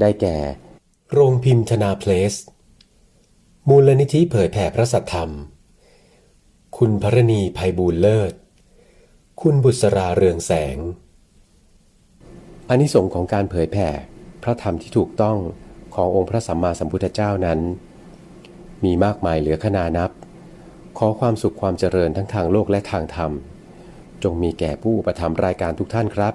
ได้แก่ โรงพิมพ์ธนาเพลส มูลนิธิเผยแผ่พระสัทธรรม คุณพรณีภัยบูลเลิศ คุณบุษราเรืองแสงอานิสงส์ของการเผยแผ่พระธรรมที่ถูกต้องขององค์พระสัมมาสัมพุทธเจ้านั้น มีมากมายเหลือขนานับ ขอความสุขความเจริญทั้งทางโลกและทางธรรม จงมีแก่ผู้ประทับรายการทุกท่านครับ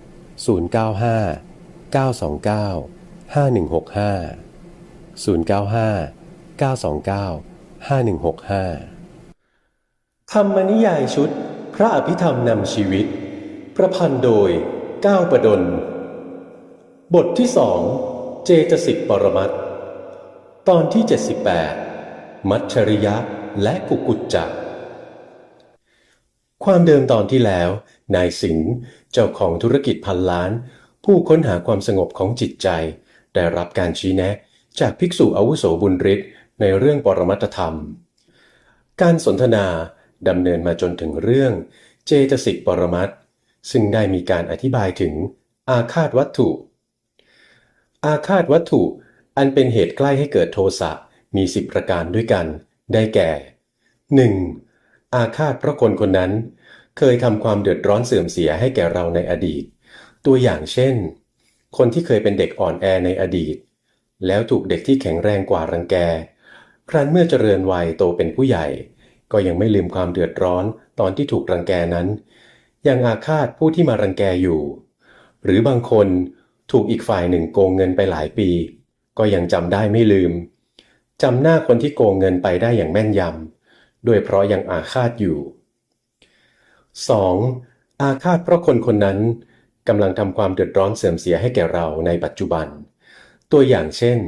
095 929 5165 095 929 5165 ธรรมนิยายชุด พระอภิธรรมนำชีวิต ประพันธ์โดยก้าวประดล บทที่สองเจตสิกปรมัตถ์ตอนที่ 78 มัชชริยะและกุกุจจะความเดิมตอนที่แล้ว นายสิงห์เจ้าของธุรกิจพันล้าน ผู้ค้นหาความสงบของจิตใจ ได้รับการชี้แนะ จากภิกษุอาวุโสบุญฤทธิ์ในเรื่องปรมัตธรรม การสนทนาดำเนินมาจนถึงเรื่องเจตสิกปรมัตถ์ซึ่งได้มีการอธิบายถึงอาคาตวัตถุ อาคาตวัตถุอันเป็นเหตุใกล้ให้เกิดโทสะมีสิบประการด้วยกัน ได้แก่ 1. อาฆาตเพราะคนคนนั้น เคยทำความเดือดร้อนเสื่อมเสียให้แก่เราในอดีต ตัวอย่างเช่น คนที่เคยเป็นเด็กอ่อนแอในอดีต แล้วถูกเด็กที่แข็งแรงกว่ารังแก ครั้นเมื่อเจริญวัยโตเป็นผู้ใหญ่ ก็ยังไม่ลืมความเดือดร้อนตอนที่ถูกรังแกนั้น ยังอาฆาตผู้ที่มารังแกอยู่ หรือบางคนถูกอีกฝ่ายหนึ่งโกงเงินไปหลายปี ก็ยังจำได้ไม่ลืมจำหน้าคนที่โกงเงินไปได้อย่างแม่นยำด้วยเพราะยังอาฆาตอยู่ 2. อาฆาตเพราะคนคนนั้นกำลังทำความเดือดร้อนเสื่อมเสียให้แก่เราในปัจจุบัน ตัวอย่างเช่น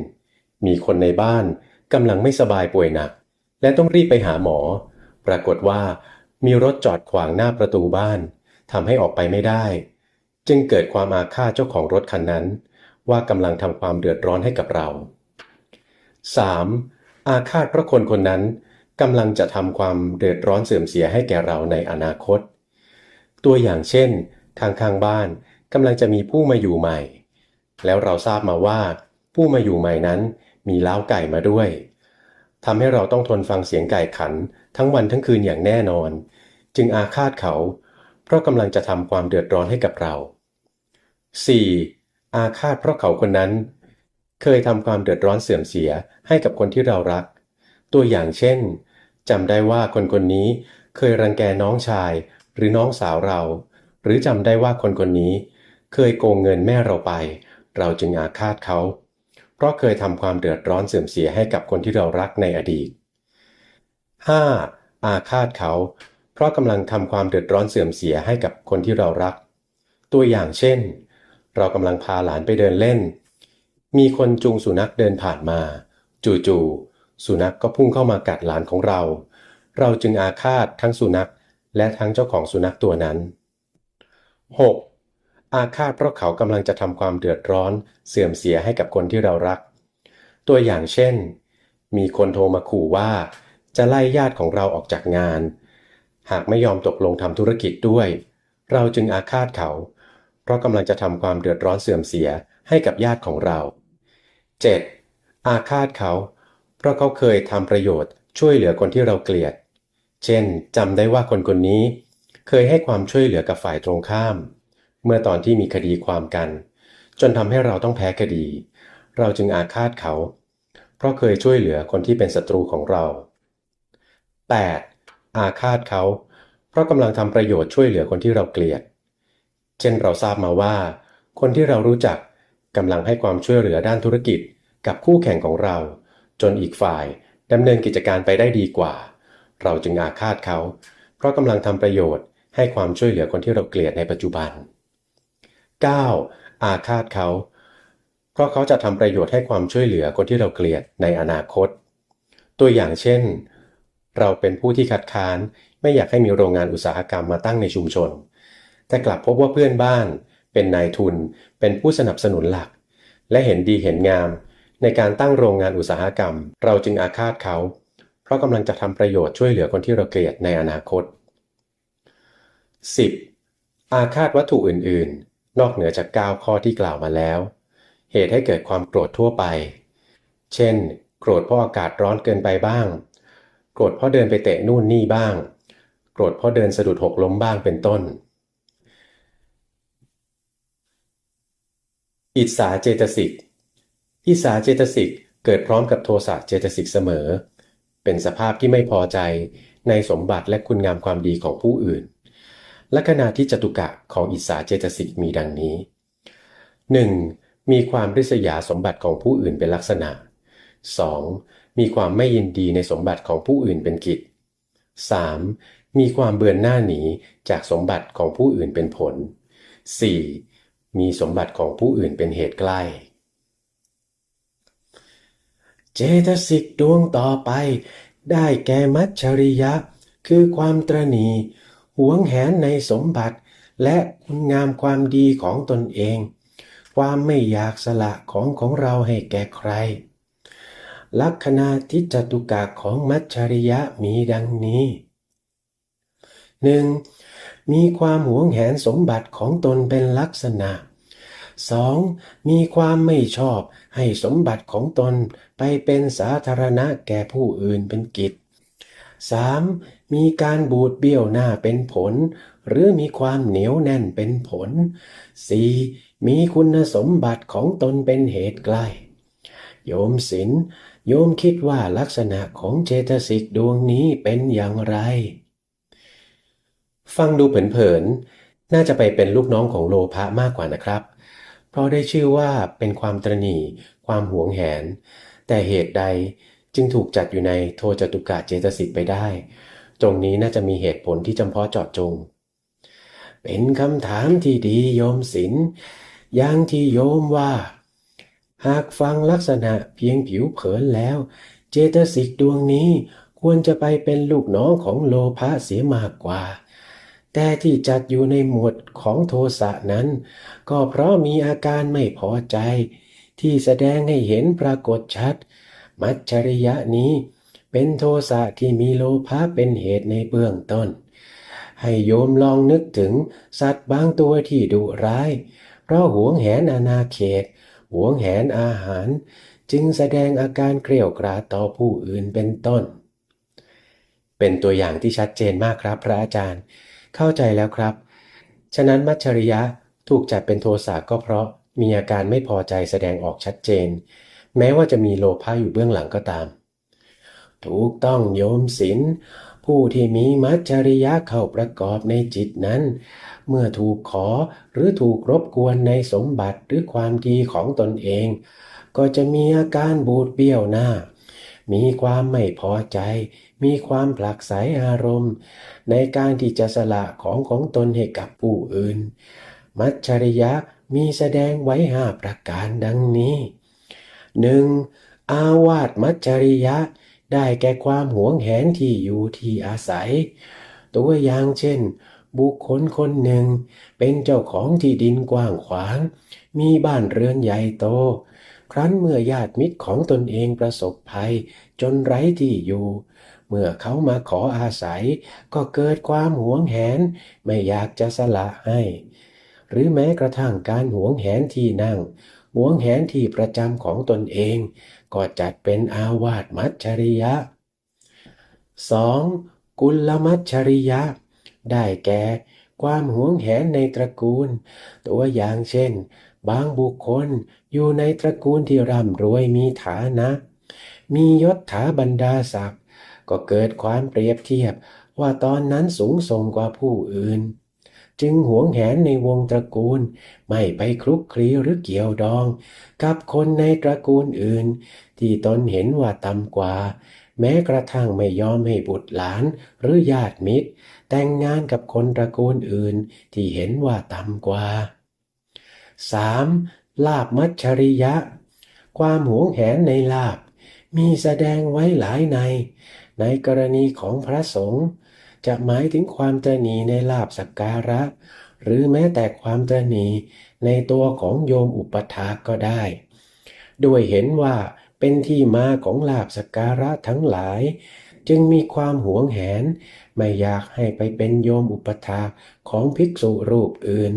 มีคนในบ้านกำลังไม่สบายป่วยหนัก และต้องรีบไปหาหมอ ปรากฏว่า มีรถจอดขวางหน้าประตูบ้านทำให้ออกไปไม่ได้ จึงเกิดความอาฆาตเจ้าของรถคันนั้น ว่ากำลังทำความเดือดร้อนให้กับเรา 3. อาฆาตเพราะคนคนนั้นกำลังจะทำความเดือดร้อนเสื่อมเสียให้แก่เราในอนาคต ตัวอย่างเช่น ทางข้างบ้านกำลังจะมีผู้มาอยู่ใหม่ แล้วเราทราบมาว่า ผู้มาอยู่ใหม่นั้นมีเล้าไก่มาด้วยทำให้เราต้องทนฟังเสียงไก่ขัน ทั้งวันทั้งคืนอย่างแน่นอน จึงอาฆาตเขา เพราะกำลังจะทำความเดือดร้อนให้กับเรา 4. อาฆาตเพราะเขาคนนั้น เคยทำความเดือดร้อนเสื่อมเสียให้กับคนที่เรารัก ตัวอย่างเช่นจำได้ว่าคนคนนี้เคยรังแกน้องชาย หรือน้องสาวเรา หรือจำได้ว่าคนคนนี้ เคยโกงเงินแม่เราไป เราจึงอาฆาตเขา เพราะเคยทำความเดือดร้อนเสื่อมเสียให้กับคนที่เรารักในอดีต 5. อาฆาตเขา เพราะกำลังทำความเดือดร้อนเสื่อมเสียให้กับคนที่เรารัก ตัวอย่างเช่น เรากำลังพาหลานไปเดินเล่น มีคนจูงสุนัขเดินผ่านมา จู่ๆสุนัขกก็พุ่งเข้ามากัดหลานของเรา เราจึงอาฆาตทั้งสุนัข และทั้งเจ้าของสุนัขตัวนั้น 6. อาฆาตเพราะเขากำลังจะทำความเดือดร้อนเสื่อมเสียให้กับคนที่เรารัก ตัวอย่างเช่น มีคนโทรมาขู่ว่า จะไล่ญาติของเราออกจากงาน หากไม่ยอมตกลงทำธุรกิจด้วย เราจึงอาฆาตเขา เพราะกำลังจะทำความเดือดร้อนเสื่อมเสียให้กับญาติของเรา 7. อาฆาตเขา เพราะเขาเคยทำประโยชน์ช่วยเหลือคนที่เราเกลียด เช่นจำได้ว่าคนคนนี้ เคยให้ความช่วยเหลือกับฝ่ายตรงข้าม เมื่อตอนที่มีคดีความกัน จนทำให้เราต้องแพ้คดี เราจึงอาฆาตเขา เพราะเคยช่วยเหลือคนที่เป็นศัตรูของเรา 8. อาฆาตเขา เพราะกำลังทำประโยชน์ช่วยเหลือคนที่เราเกลียด เช่นเราทราบมาว่า คนที่เรารู้จักกำลังให้ความช่วยเหลือด้านธุรกิจกับคู่แข่งของเรา จนอีกฝ่ายดำเนินกิจการไปได้ดีกว่า เราจึงอาฆาตเขา เพราะกำลังทำประโยชน์ให้ความช่วยเหลือคนที่เราเกลียดในปัจจุบัน 9. อาฆาตเขา เพราะเขาจะทำประโยชน์ให้ความช่วยเหลือคนที่เราเกลียดในอนาคต ตัวอย่างเช่น เราเป็นผู้ที่คัดค้านไม่อยากให้มีโรงงานอุตสาหกรรมมาตั้งในชุมชน แต่กลับพบว่าเพื่อนบ้าน เป็นนายทุน เป็นผู้สนับสนุนหลัก และเห็นดีเห็นงาม ในการตั้งโรงงานอุตสาหกรรม เราจึงอาฆาตเขา เพราะกำลังจะทำประโยชน์ช่วยเหลือคนที่เราเกลียดในอนาคต 10. อาฆาตวัตถุอื่น ๆ นอกเหนือจาก 9 ข้อที่กล่าวมาแล้ว เหตุให้เกิดความโกรธทั่วไป เช่น โกรธเพราะอากาศร้อนเกินไปบ้าง โกรธเพราะเดินไปเตะนู่นนี่บ้าง โกรธเพราะเดินสะดุดหกล้มบ้างเป็นต้น อิจฉาเจตสิกอิจฉาเจตสิกเกิดพร้อมกับโทสะเจตสิกเสมอ เป็นสภาพที่ไม่พอใจในสมบัติและคุณงามความดีของผู้อื่น ลักษณะที่จตุกะของอิจฉาเจตสิกมีดังนี้ 1. มีความริษยาสมบัติของผู้อื่นเป็นลักษณะ 2. มีความไม่ยินดีในสมบัติของผู้อื่นเป็นกิจ 3. มีความเบือนหน้าหนีจากสมบัติของผู้อื่นเป็นผล 4. มีสมบัติของผู้อื่นเป็นเหตุใกล้ เจตสิกดวงต่อไป ได้แก่มัจฉริยะ คือความตรณีหวงแหนในสมบัติ และคุณงามความดีของตนเอง ความไม่อยากสละของของเราให้แก่ใคร ลักษณะที่จตุกะของมัจฉริยะมีดังนี้ 1. มีความหวงแหนสมบัติของตนเป็นลักษณะ 2. มีความไม่ชอบ ให้สมบัติของตนไปเป็นสาธารณะแก่ผู้อื่นเป็นกิจ 3. มีการบูดเบี้ยวหน้าเป็นผล หรือมีความเหนียวแน่นเป็นผล 4. มีคุณสมบัติของตนเป็นเหตุใกล้ โยมศิลโยมคิดว่าลักษณะของเจตสิกดวงนี้เป็นอย่างไร ฟังดูเผินๆ น่าจะไปเป็นลูกน้องของโลภะมากกว่านะครับ เพราะได้ชื่อว่าเป็นความตรณีความหวงแหน แต่เหตุใดจึงถูกจัดอยู่ในโทจตุกะเจตสิกไปได้ ตรงนี้น่าจะมีเหตุผลที่จำเพาะเจาะจง เป็นคำถามที่ดีโยมศิลอย่างที่โยมว่า หากฟังลักษณะเพียงผิวเผินแล้ว เจตสิกดวงนี้ควรจะไปเป็นลูกน้องของโลภะเสียมากกว่า แต่ที่จัดอยู่ในหมวดของโทสะนั้น ก็เพราะมีอาการไม่พอใจ ที่แสดงให้เห็นปรากฏชัด มัจฉริยะนี้ เป็นโทสะที่มีโลภะเป็นเหตุในเบื้องต้น ให้โยมลองนึกถึงสัตว์บางตัวที่ดุร้าย เพราะหวงแหนอาณาเขต หวงแหนอาหาร จึงแสดงอาการเกลียวกราต่อผู้อื่นเป็นต้น เป็นตัวอย่างที่ชัดเจนมากครับพระอาจารย์ เข้าใจแล้วครับ ฉะนั้นมัจฉริยะถูกจัดเป็นโทสะก็เพราะมีอาการไม่พอใจแสดงออกชัดเจน แม้ว่าจะมีโลภะอยู่เบื้องหลังก็ตาม ถูกต้องโยมศิลผู้ที่มีมัจจริยะเข้าประกอบในจิตนั้น เมื่อถูกขอหรือถูกรบกวนในสมบัติหรือความดีของตนเอง ก็จะมีอาการบูดเบี้ยวหน้า มีความไม่พอใจ มีความผลักไสอารมณ์ ในการที่จะสละของของตนให้กับผู้อื่น มัจฉริยะมีแสดงไว้ห้าประการดังนี้ 1. อาวาสมัจฉริยะได้แก่ความหวงแหนที่อยู่ที่อาศัย ตัวอย่างเช่น บุคคลคนหนึ่ง เป็นเจ้าของที่ดินกว้างขวาง มีบ้านเรือนใหญ่โต ครั้นเมื่อญาติมิตรของตนเองประสบภัยจนไร้ที่อยู่ เมื่อเขามาขออาศัย ก็เกิดความหวงแหน ไม่อยากจะสละให้ หรือแม้กระทั่งการหวงแหนที่นั่ง หวงแหนที่ประจำของตนเอง ก็จัดเป็นอาวาสมัจฉริยะ 2. กุลมัจฉริยะ ได้แก่ความหวงแหนในตระกูล ตัวอย่างเช่น บางบุคคลอยู่ในตระกูลที่ร่ำรวยมีฐานะ มียศถาบรรดาศักดิ์ ก็เกิดความเปรียบเทียบว่าตอนนั้นสูงส่งกว่าผู้อื่น จึงหวงแหนในวงตระกูล ไม่ไปคลุกคลีหรือเกี่ยวดอง กับคนในตระกูลอื่น ที่ตนเห็นว่าต่ำกว่า แม้กระทั่งไม่ยอมให้บุตรหลานหรือญาติมิตร แต่งงานกับคนตระกูลอื่น ที่เห็นว่าต่ำกว่า 3. ลาบมัจฉริยะ ความหวงแหนในลาบมีแสดงไว้หลายใน ในกรณีของพระสงฆ์จะหมายถึงความตระหนีในลาบสักการะ หรือแม้แต่ความตระหนีในตัวของโยมอุปถากก็ได้ ด้วยเห็นว่าเป็นที่มาของลาบสักการะทั้งหลาย จึงมีความหวงแหน ไม่อยากให้ไปเป็นโยมอุปถาของภิกษุรูปอื่น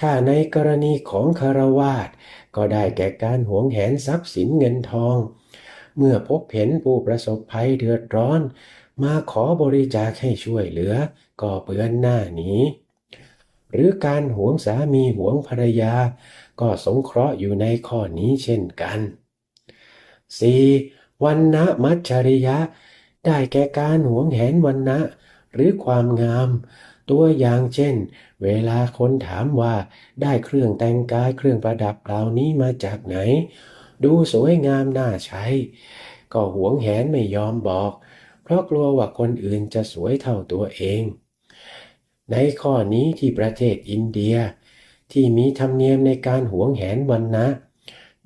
ถ้าในกรณีของคารวาสก็ได้แก่การหวงแหนทรัพย์สินเงินทอง เมื่อพบเห็นผู้ประสบภัยเดือดร้อน มาขอบริจาคให้ช่วยเหลือ ก็เปือนหน้าหนีหรือการหวงสามีหวงภรรยา ก็สงเคราะห์อยู่ในข้อนี้เช่นกัน 4. วันนะมัจฉริยะ ได้แก่การหวงแหนวันนะหรือความงาม ตัวอย่างเช่น เวลาคนถามว่าได้เครื่องแต่งกายเครื่องประดับเหล่านี้มาจากไหน ดูสวยงามน่าใช้ ก็หวงแหนไม่ยอมบอก เพราะกลัวว่าคนอื่นจะสวยเท่าตัวเอง ในข้อนี้ที่ประเทศอินเดีย ที่มีธรรมเนียมในการหวงแหนวันนะ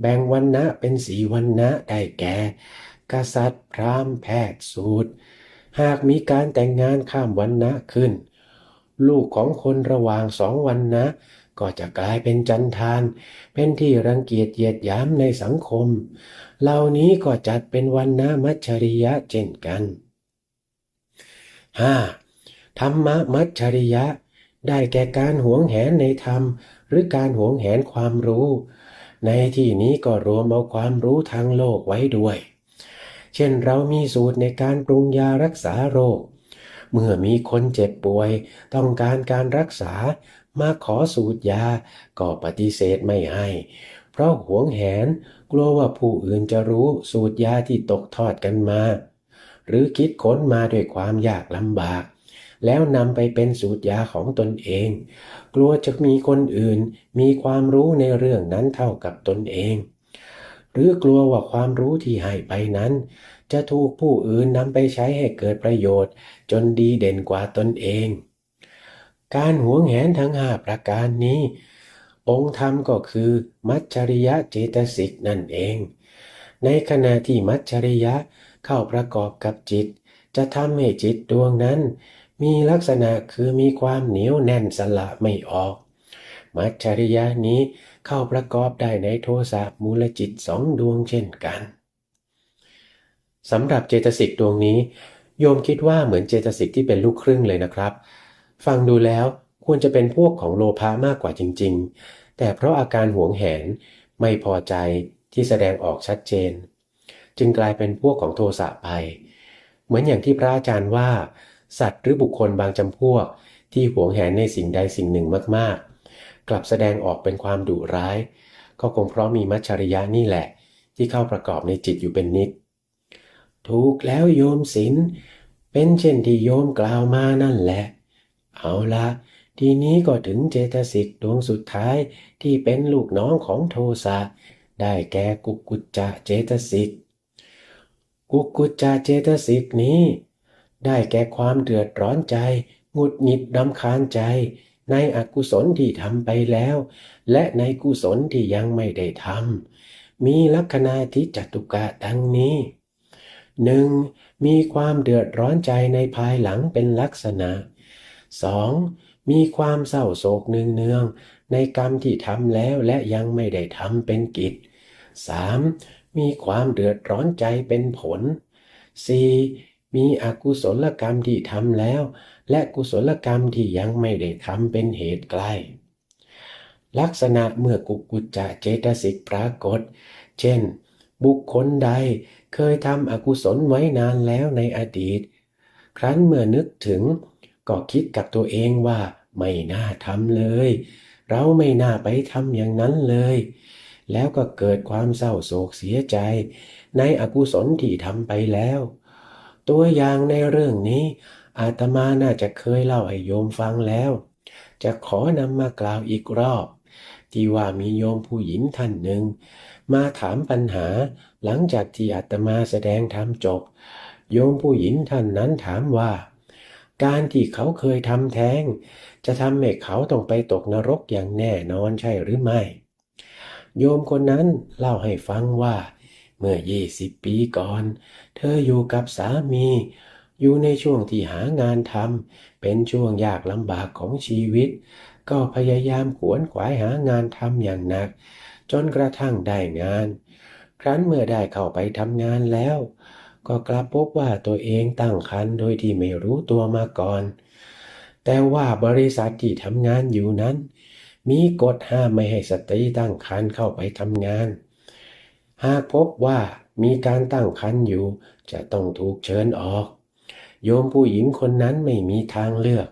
แบ่งวันนะเป็นสีวันนะได้แก่ กษัตริย์ พราหมณ์แพทย์สูตร หากมีการแต่งงานข้ามวันนะขึ้น ลูกของคนระหว่างสองวันนะ ก็จะกลายเป็นจันทาน เป็นที่รังเกียจเหยียดหยามในสังคม เหล่านี้ก็จัดเป็นวันนะมัจฉริยะเช่นกัน 5. ธรรมมัจฉริยะ ได้แก่การหวงแหนในธรรม หรือการหวงแหนความรู้ ในที่นี้ก็รวมเอาความรู้ทางโลกไว้ด้วย เช่นเรามีสูตรในการปรุงยารักษาโรคเมื่อมีคนเจ็บป่วย ต้องการการรักษา มาขอสูตรยาก็ปฏิเสธไม่ให้ เพราะหวงแหนกลัวว่าผู้อื่นจะรู้สูตรยาที่ตกทอดกันมา หรือคิดค้นมาด้วยความยากลำบาก แล้วนำไปเป็นสูตรยาของตนเอง กลัวจะมีคนอื่นมีความรู้ในเรื่องนั้นเท่ากับตนเอง หรือกลัวว่าความรู้ที่ให้ไปนั้น จะถูกผู้อื่นนำไปใช้ให้เกิดประโยชน์ จนดีเด่นกว่าตนเอง การหวงแหนทั้งห้าประการนี้ องค์ธรรมก็คือมัจฉริยะเจตสิกนั่นเอง ในขณะที่มัจฉริยะเข้าประกอบกับจิต จะทำให้จิตดวงนั้น มีลักษณะคือมีความเหนียวแน่นสละไม่ออก มัจฉริยะนี้เข้าประกอบได้ในโทสะมูลจิตสองดวงเช่นกันสำหรับเจตสิกดวงนี้ โยมคิดว่าเหมือนเจตสิกที่เป็นลูกครึ่งเลยนะครับ ฟังดูแล้วควรจะเป็นพวกของโลภะมากกว่าจริง ๆ แต่เพราะอาการหวงแหนไม่พอใจที่แสดงออกชัดเจน จึงกลายเป็นพวกของโทสะไป เหมือนอย่างที่พระอาจารย์ว่า สัตว์หรือบุคคลบางจำพวก ที่หวงแหนในสิ่งใดสิ่งหนึ่งมากๆ กลับแสดงออกเป็นความดุร้าย ก็คงเพราะมีมัจฉริยะนี่แหละ ที่เข้าประกอบในจิตอยู่เป็นนิด ถูกแล้วโยมศิลเป็นเช่นที่โยมกล่าวมานั่นแหละ เอาละทีนี้ก็ถึงเจตสิกดวงสุดท้ายที่เป็นลูกน้องของโทสะได้แก่กุกุจจะเจตสิก กุกกุจจะเจตสิกนี้ ได้แก่ความเดือดร้อนใจหงุดหงิดรำคาญใจ ในอกุศลที่ทำไปแล้ว และในกุศลที่ยังไม่ได้ทำมีลักษณะที่จตุกะดังนี้หนึ่งมีความเดือดร้อนใจในภายหลังเป็นลักษณะ 2. มีความเศร้าโศกเนืองๆในกรรมที่ทำแล้วและยังไม่ได้ทำเป็นกิจ 3. มีความเดือดร้อนใจเป็นผล 4. มีอกุศลกรรมที่ทำแล้ว และกุศลกรรมที่ยังไม่ได้ทำเป็นเหตุใกล้ ลักษณะเมื่อกุกุจจะเจตสิกปรากฏ เช่น บุคคลใดเคยทำอกุศลไว้นานแล้วในอดีต ครั้นเมื่อนึกถึง ก็คิดกับตัวเองว่าไม่น่าทำเลย เราไม่น่าไปทำอย่างนั้นเลย แล้วก็เกิดความเศร้าโศกเสียใจ ในอกุศลที่ทำไปแล้ว ตัวอย่างในเรื่องนี้ อาตมาน่าจะเคยเล่าให้โยมฟังแล้ว จะขอนำมากล่าวอีกรอบ ที่ว่ามีโยมผู้หญิงท่านหนึ่ง มาถามปัญหาหลังจากที่อาตมาแสดงธรรมจบ โยมผู้หญิงท่านนั้นถามว่า การที่เขาเคยทำแท้ง จะทำให้เขาต้องไปตกนรกอย่างแน่นอนใช่หรือไม่ โยมคนนั้นเล่าให้ฟังว่า เมื่อ 20 ปีก่อน เธออยู่กับสามี อยู่ในช่วงที่หางานทำเป็นช่วงยากลำบากของชีวิต ก็พยายามขวนขวายหางานทำอย่างหนัก จนกระทั่งได้งาน ครั้นเมื่อได้เข้าไปทำงานแล้ว ก็กลับพบว่าตัวเองตั้งครรภ์โดยที่ไม่รู้ตัวมาก่อน แต่ว่าบริษัทที่ทำงานอยู่นั้น มีกฎห้ามไม่ให้สตรีตั้งครรภ์เข้าไปทำงาน หากพบว่ามีการตั้งครรภ์อยู่ จะต้องถูกเชิญออก โยมผู้หญิงคนนั้นไม่มีทางเลือก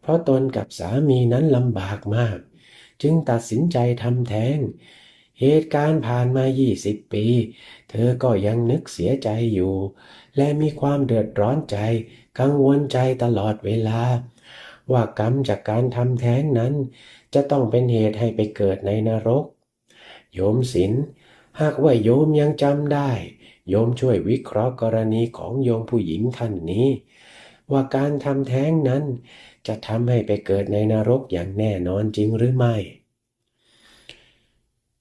เพราะตนกับสามีนั้นลำบากมาก จึงตัดสินใจทำแท้ง เหตุการณ์ผ่านมา 20 ปี เธอก็ยังนึกเสียใจอยู่ และมีความเดือดร้อนใจ กังวลใจตลอดเวลา ว่ากรรมจากการทำแท้งนั้น จะต้องเป็นเหตุให้ไปเกิดในนรก โยมศิลปหากว่าโยมยังจำได้ โยมช่วยวิเคราะห์กรณีของโยมผู้หญิงท่านนี้ ว่าการทำแท้งนั้น จะทำให้ไปเกิดในนรกอย่างแน่นอนจริงหรือไม่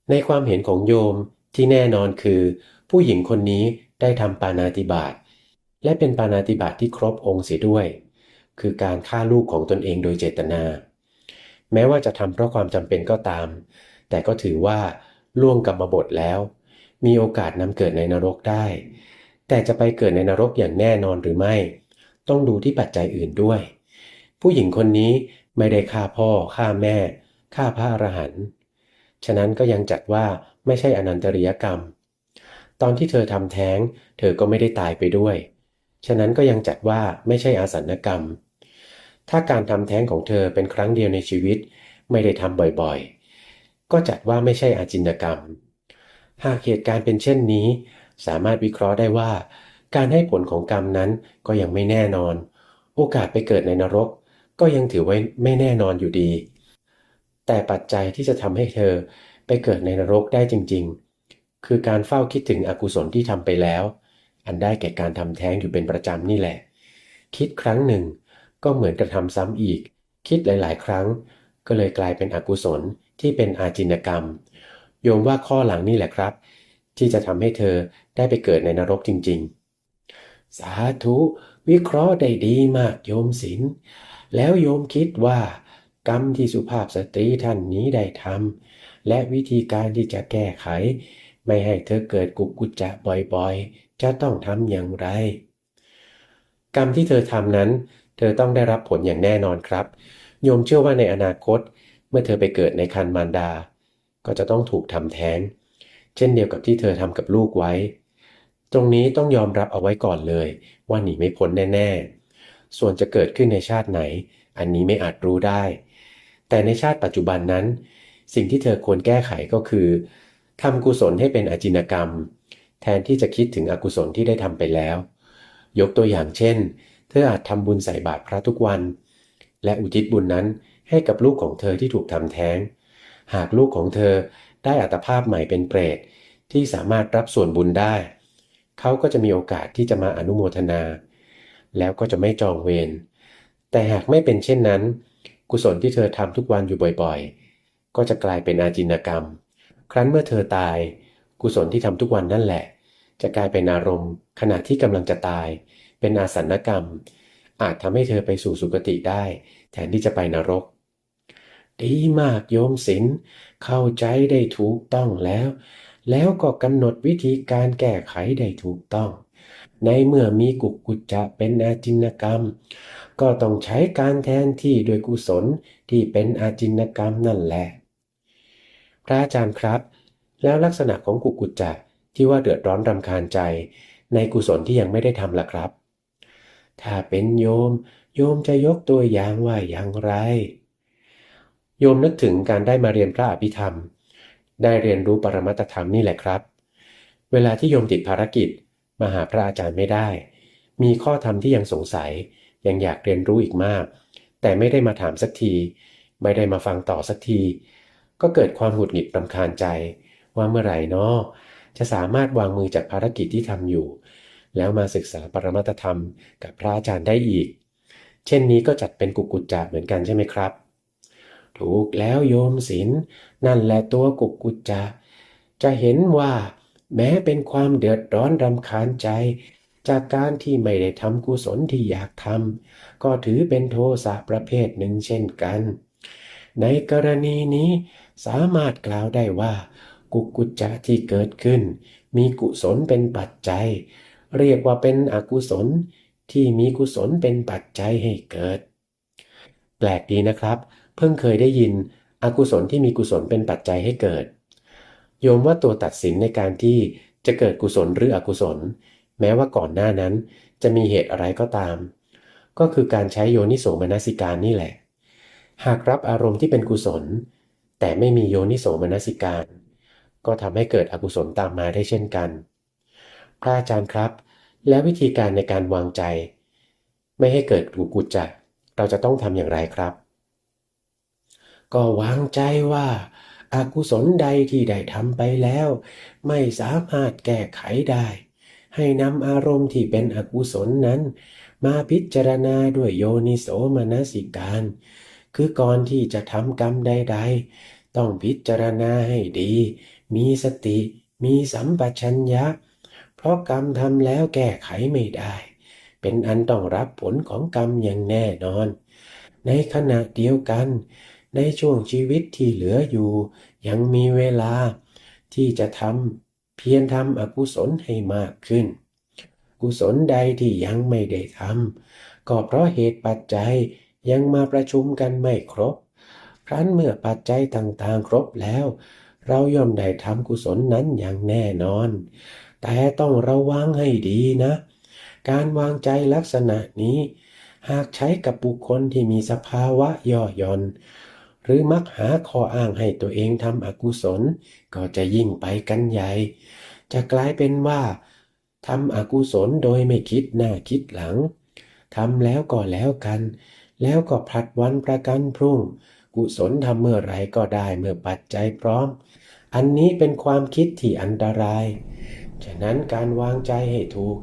ในความเห็นของโยมที่แน่นอนคือ ผู้หญิงคนนี้ได้ทำปานาติบาตและเป็นปานาติบาตที่ครบองค์เสียด้วย คือการฆ่าลูกของตนเองโดยเจตนา แม้ว่าจะทำเพราะความจำเป็นก็ตาม แต่ก็ถือว่าล่วงกรรมบทแล้ว มีโอกาสนำเกิดในนรกได้ แต่จะไปเกิดในนรกอย่างแน่นอนหรือไม่ ต้องดูที่ปัจจัยอื่นด้วย ผู้หญิงคนนี้ไม่ได้ฆ่าพ่อฆ่าแม่ฆ่าพระอรหันต์ ฉะนั้นก็ยังจัดว่าไม่ใช่อนันตริยกรรม ตอนที่เธอทำแท้ง เธอก็ไม่ได้ตายไปด้วย ฉะนั้นก็ยังจัดว่าไม่ใช่อาสันกรรม ถ้าการทำแท้งของเธอเป็นครั้งเดียวในชีวิต ไม่ได้ทำบ่อยๆ ก็จัดว่าไม่ใช่อาจินกรรม หากเหตุการณ์เป็นเช่นนี้ สามารถวิเคราะห์ได้ว่า การให้ผลของกรรมนั้นก็ยังไม่แน่นอน โอกาสไปเกิดในนรก ก็ยังถือไว้ไม่แน่นอนอยู่ดี แต่ปัจจัยที่จะทำให้เธอไปเกิดในนรกได้จริง ๆ คือการเฝ้าคิดถึงอกุศลที่ทำไปแล้ว อันได้แก่การทำแท้งอยู่เป็นประจำนี่แหละ คิดครั้งหนึ่ง ก็เหมือนกระทำซ้ำอีก คิดหลาย ๆ ครั้ง ก็เลยกลายเป็นอกุศลที่เป็นอาจินกรรม โยมว่าข้อหลังนี่แหละครับ ที่จะทำให้เธอได้ไปเกิดในนรกจริง ๆ สาธุ วิเคราะห์ได้ดีมากโยมศิลป์แล้วโยมคิดว่า กรรมที่สุภาพสตรีท่านนี้ได้ทำและวิธีการที่จะแก้ไข ไม่ให้เธอเกิดกุกกุจจะบ่อยๆ จะต้องทำอย่างไร กรรมที่เธอทำนั้น เธอต้องได้รับผลอย่างแน่นอนครับ โยมเชื่อว่าในอนาคต เมื่อเธอไปเกิดในคันมารดา ก็จะต้องถูกทำแท้ง เช่นเดียวกับที่เธอทำกับลูกไว้ ตรงนี้ต้องยอมรับเอาไว้ก่อนเลย ว่าหนีไม่พ้นแน่ ๆ ส่วนจะเกิดขึ้นในชาติไหน อันนี้ไม่อาจรู้ได้ แต่ในชาติปัจจุบันนั้น สิ่งที่เธอควรแก้ไขก็คือทำกุศลให้เป็นอจินกรรม แทนที่จะคิดถึงอกุศลที่ได้ทำไปแล้ว ยกตัวอย่างเช่น เธออาจทำบุญใส่บาตรพระทุกวัน และอุทิศบุญนั้นให้กับลูกของเธอที่ถูกทำแท้ง หากลูกของเธอได้อัตภาพใหม่เป็นเปรตที่สามารถรับส่วนบุญได้ เขาก็จะมีโอกาสที่จะมาอนุโมทนา แล้วก็จะไม่จองเวรแต่หากไม่เป็นเช่นนั้น กุศลที่เธอทำทุกวันอยู่บ่อยๆ ก็จะกลายเป็นอาจินกรรม ครั้นเมื่อเธอตาย กุศลที่ทำทุกวันนั่นแหละ จะกลายเป็นอารมณ์ ขณะที่กำลังจะตาย เป็นอาสันกรรม อาจทำให้เธอไปสู่สุคติได้ แทนที่จะไปนรก ดีมากโยมศิลเข้าใจได้ถูกต้องแล้ว แล้วก็กำหนดวิธีการแก้ไขได้ถูกต้อง ในเมื่อมีกุกกุจจะเป็นอาจินกรรม ก็ต้องใช้การแทนที่โดยกุศลที่เป็นอาจินกรรมนั่นแหละ พระอาจารย์ครับ แล้วลักษณะของกุกกุจจะที่ว่าเดือดร้อนรำคาญใจ ในกุศลที่ยังไม่ได้ทำล่ะครับ ถ้าเป็นโยม โยมจะยกตัวอย่างว่าอย่างไร โยมนึกถึงการได้มาเรียนพระอภิธรรม ได้เรียนรู้ปรมัตธรรมนี่แหละครับ เวลาที่โยมติดภารกิจ มาหาพระอาจารย์ไม่ได้ มีข้อธรรมที่ยังสงสัย ยังอยากเรียนรู้อีกมาก แต่ไม่ได้มาถามสักที ไม่ได้มาฟังต่อสักที ก็เกิดความหงุดหงิดรำคาญใจ ว่าเมื่อไหร่นาะจะสามารถวางมือจากภารกิจที่ทำอยู่ แล้วมาศึกษาปรมัตธรรมกับพระอาจารย์ได้อีก เช่นนี้ก็จัดเป็นกุกุจจะเหมือนกันใช่ไหมครับ ถูกแล้วโยมศิลนั่นแหละตัวกุกกุจจะจะเห็นว่า แม้เป็นความเดือดร้อนรำคาญใจ จากการที่ไม่ได้ทำกุศลที่อยากทำก็ถือเป็นโทสะประเภทหนึ่งเช่นกัน ในกรณีนี้สามารถกล่าวได้ว่า กุกุจจะที่เกิดขึ้น มีกุศลเป็นปัจจัย เรียกว่าเป็นอกุศลที่มีกุศลเป็นปัจจัยให้เกิด แปลกดีนะครับ เพิ่งเคยได้ยินอกุศลที่มีกุศลเป็นปัจจัยให้เกิด โยมว่าตัวตัดสินในการที่จะเกิดกุศลหรืออกุศล แม้ว่าก่อนหน้านั้นจะมีเหตุอะไรก็ตาม ก็คือการใช้โยนิโสมนสิการนี่แหละ หากรับอารมณ์ที่เป็นกุศล แต่ไม่มีโยนิโสมนสิการ ก็ทำให้เกิดอกุศลตามมาได้เช่นกัน พระอาจารย์ครับ แล้ววิธีการในการวางใจ ไม่ให้เกิดกุกุจจะเราจะต้องทำอย่างไรครับ ก็วางใจว่า อกุศลใดที่ได้ทำไปแล้ว ไม่สามารถแก้ไขได้ ให้นำอารมณ์ที่เป็นอกุศลนั้น มาพิจารณาด้วยโยนิโสมนสิการ คือก่อนที่จะทำกรรมใด ๆ ต้องพิจารณาให้ดี มีสติ มีสัมปชัญญะ เพราะกรรมทำแล้วแก้ไขไม่ได้ เป็นอันต้องรับผลของกรรมอย่างแน่นอน ในขณะเดียวกัน ในช่วงชีวิตที่เหลืออยู่ ยังมีเวลาที่จะทำเพียรทำอกุศลให้มากขึ้น กุศลใดที่ยังไม่ได้ทำก็เพราะเหตุปัจจัยยังมาประชุมกันไม่ครบ ครั้นเมื่อปัจจัยต่างๆ ครบแล้ว เราย่อมได้ทำกุศลนั้นอย่างแน่นอน แต่ต้องระวังให้ดีนะ การวางใจลักษณะนี้ หากใช้กับบุคคลที่มีสภาวะย่อหย่อน หรือมักหาข้ออ้างให้ตัวเองทำอกุศล ก็จะยิ่งไปกันใหญ่ จะกลายเป็นว่าทำอกุศลโดยไม่คิดหน้าคิดหลังทำแล้วก็แล้วกัน แล้วก็ผลัดวันประกันพรุ่ง กุศลทำเมื่อไหรก็ได้เมื่อปัจจัยพร้อม อันนี้เป็นความคิดที่อันตราย ฉะนั้นการวางใจให้ถูก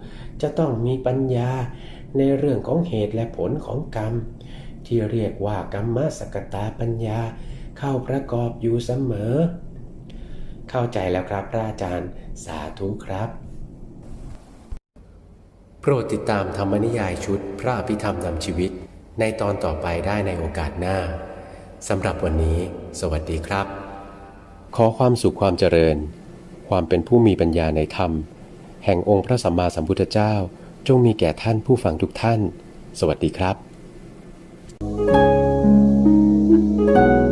จะต้องมีปัญญาในเรื่องของเหตุและผลของกรรม ที่เรียกว่ากรรมสกตาปัญญา เข้าประกอบอยู่เสมอ เข้าใจแล้วครับพระอาจารย์สาธุครับ โปรดติดตามธรรมนิยายชุดพระอภิธรรมนำชีวิต ในตอนต่อไปได้ในโอกาสหน้าสำหรับวันนี้ สวัสดีครับ ขอความสุขความเจริญ ความเป็นผู้มีปัญญาในธรรม แห่งองค์พระสัมมาสัมพุทธเจ้า จงมีแก่ท่านผู้ฟังทุกท่าน สวัสดีครับ thank you.